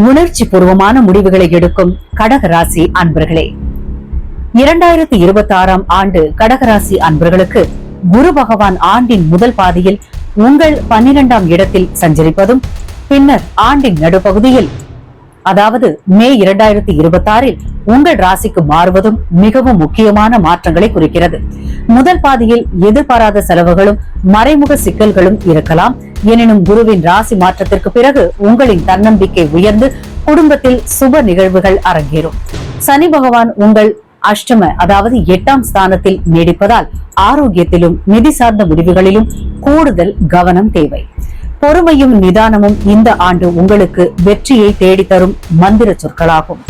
உணர்ச்சி பூர்வமான முடிவுகளை எடுக்கும் கடகராசி அன்பர்களே. இரண்டாயிரத்தி இருபத்தி ஆறாம் ஆண்டு கடகராசி அன்பர்களுக்கு குரு பகவான் ஆண்டின் முதல் பாதியில் உங்கள் பன்னிரெண்டாம் இடத்தில் சஞ்சரிப்பதும் பின்னர் ஆண்டின் நடுப்பகுதியில் அதாவது மே இரண்டாயிரத்தி இருபத்தி ஆறில் உங்கள் ராசிக்கு மாறுவதும் மிகவும் முக்கியமான மாற்றங்களை குறிக்கிறது. முதல் பாதியில் எதிர்பாராத செலவுகளும் மறைமுக சிக்கல்களும் இருக்கலாம். எனினும் குருவின் ராசி மாற்றத்திற்கு பிறகு உங்களின் தன்னம்பிக்கை உயர்ந்து குடும்பத்தில் சுப நிகழ்வுகள் அரங்கேறும். சனி பகவான் உங்கள் அஷ்டம அதாவது எட்டாம் ஸ்தானத்தில் நீடிப்பதால் ஆரோக்கியத்திலும் நிதி சார்ந்த முடிவுகளிலும் கூடுதல் கவனம் தேவை. பொறுமையும் நிதானமும் இந்த ஆண்டு உங்களுக்கு வெற்றியை தேடித்தரும் மந்திர சொற்களாகும்.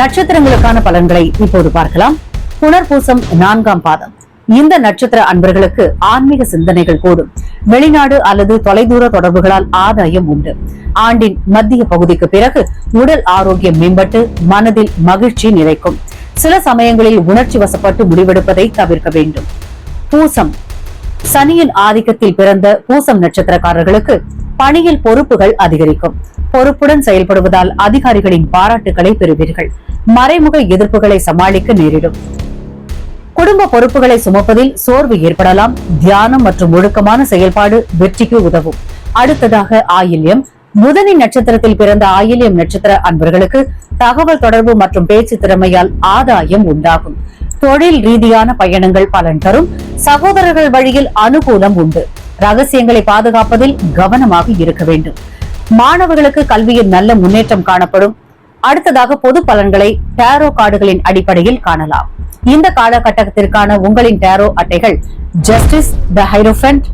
நட்சத்திரங்களுக்கான பலன்களை இப்போது பார்க்கலாம். புனர்பூசம் நான்காம் பாதம். இந்த நட்சத்திர அன்பர்களுக்கு ஆன்மீக சிந்தனைகள் கூடும். வெளிநாடு அல்லது தொலைதூர தொடர்புகளால் ஆதாயம் உண்டு. ஆண்டின் மத்திய பகுதிக்கு பிறகு உடல் ஆரோக்கியம் மேம்பட்டு மனதில் மகிழ்ச்சி நிறைக்கும். சில சமயங்களில் உணர்ச்சி வசப்பட்டு முடிவெடுப்பதை தவிர்க்க வேண்டும். பூசம். சனியின் ஆதிக்கத்தில் பிறந்த பூசம் நட்சத்திரக்காரர்களுக்கு பணியில் பொறுப்புகள் அதிகரிக்கும். பொறுப்புடன் செயல்படுவதால் அதிகாரிகளின் பாராட்டுகளை பெறுவீர்கள். மறைமுக எதிர்ப்புகளை சமாளிக்க நேரிடும். குடும்ப பொறுப்புகளை சுமப்பதில் சோர்வு ஏற்படலாம். தியானம் மற்றும் ஒழுக்கமான செயல்பாடு வெற்றிக்கு உதவும். அடுத்ததாக ஆயில்யம். புதனி நட்சத்திரத்தில் பிறந்த ஆயில்யம் நட்சத்திர அன்பர்களுக்கு தகவல் தொடர்பு மற்றும் பேச்சு திறமையால் ஆதாயம் உண்டாகும். தொழில் ரீதியான பயணங்கள் பலன் தரும். சகோதரர்கள் வழியில் அனுகூலம் உண்டு. ரகசியங்களை பாதுகாப்பதில் கவனமாக இருக்க வேண்டும். மாணவர்களுக்கு கல்வியில் நல்ல முன்னேற்றம் காணப்படும். அடுத்ததாக பொது பலன்களை டேரோ கார்டுகளின் அடிப்படையில் காணலாம். இந்த காலகட்டத்திற்கான உங்களின் டேரோ அட்டைகள் justice the hierophant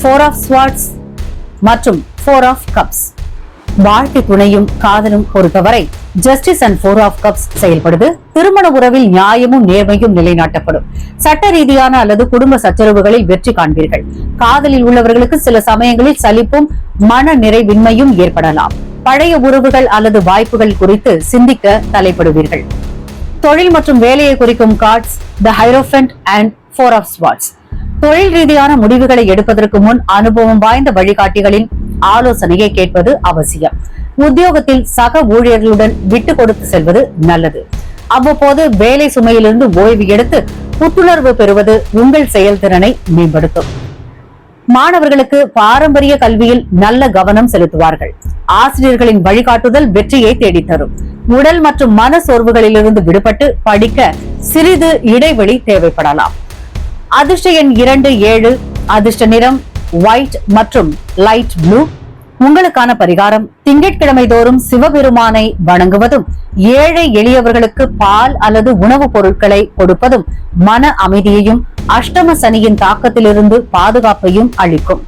four of swords மற்றும் ஃபோர் ஆஃப் கப்ஸ் வாழ்க்கை துணையும் காதலும் பொறுத்தவரை justice and four of cups செயல்படுது. திருமண உறவில் நியாயமும் நேர்மையும் நிலைநாட்டப்படும். சட்ட ரீதியான அல்லது குடும்ப சச்சரவுகளில் வெற்றி காண்பீர்கள். காதலில் உள்ளவர்களுக்கு சில சமயங்களில் சலிப்பும் மன நிறைவின்மையும் ஏற்படலாம். பழைய உறவுகள் அல்லது வாய்ப்புகள் குறித்து சிந்திக்க தலைப்படுவீர்கள். தொழில் மற்றும் வேலையை குறிக்கும் cards the hierophant and four of swords தொழில் ரீதியான முடிவுகளை எடுப்பதற்கு முன் அனுபவம் வாய்ந்த வழிகாட்டிகளின் ஆலோசனையை கேட்பது அவசியம். உத்தியோகத்தில் சக ஊழியர்களுடன் விட்டு கொடுத்து செல்வது நல்லது. அவ்வப்போது வேலை சுமையிலிருந்து ஓய்வு எடுத்து புத்துணர்வு பெறுவது உங்கள் செயல்திறனை மேம்படுத்தும். மாணவர்களுக்கு பாரம்பரிய கல்வியில் நல்ல கவனம் செலுத்துவார்கள். ஆசிரியர்களின் வழிகாட்டுதல் வெற்றியை தேடித்தரும். உடல் மற்றும் மன சோர்வுகளிலிருந்து விடுபட்டு படிக்க சிறிது இடைவெளி தேவைப்படலாம். அதிர்ஷ்ட எண் இரண்டு ஏழு அதிர்ஷ்ட நிறம் ஒயிட் மற்றும் லைட் ப்ளூ உங்களுக்கான பரிகாரம் திங்கட்கிழமை தோறும் சிவபெருமானை வணங்குவதும் ஏழை எளியவர்களுக்கு பால் அல்லது உணவுப் பொருட்களை கொடுப்பதும் மன அமைதியையும் அஷ்டம சனியின் தாக்கத்திலிருந்து பாதுகாப்பையும் அளிக்கும்.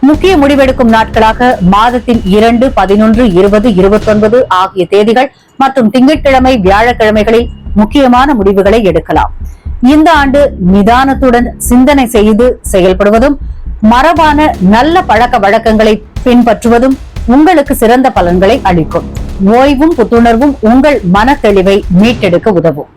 முக்கிய முடிவெடுக்கும் நாட்களாக மாதத்தின் இரண்டு பதினொன்று இருபது இருபத்தொன்பது ஆகிய தேதிகள் மற்றும் திங்கட்கிழமை வியாழக்கிழமைகளில் முக்கியமான முடிவுகளை எடுக்கலாம். இந்த ஆண்டு நிதானத்துடன் சிந்தனை செய்து செயல்படுவதும் மரபான நல்ல பழக்க வழக்கங்களை பின்பற்றுவதும் உங்களுக்கு சிறந்த பலன்களை அளிக்கும். ஓய்வும் புத்துணர்வும் உங்கள் மன தெளிவை மீட்டெடுக்க உதவும்.